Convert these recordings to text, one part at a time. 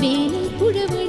வேலை புழவு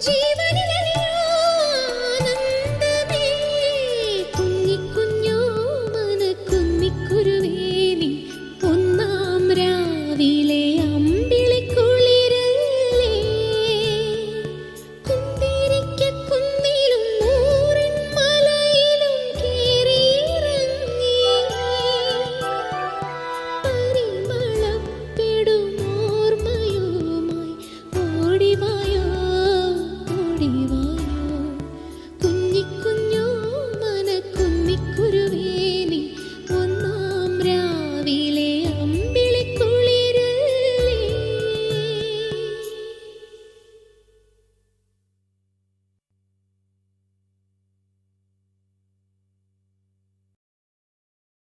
जीव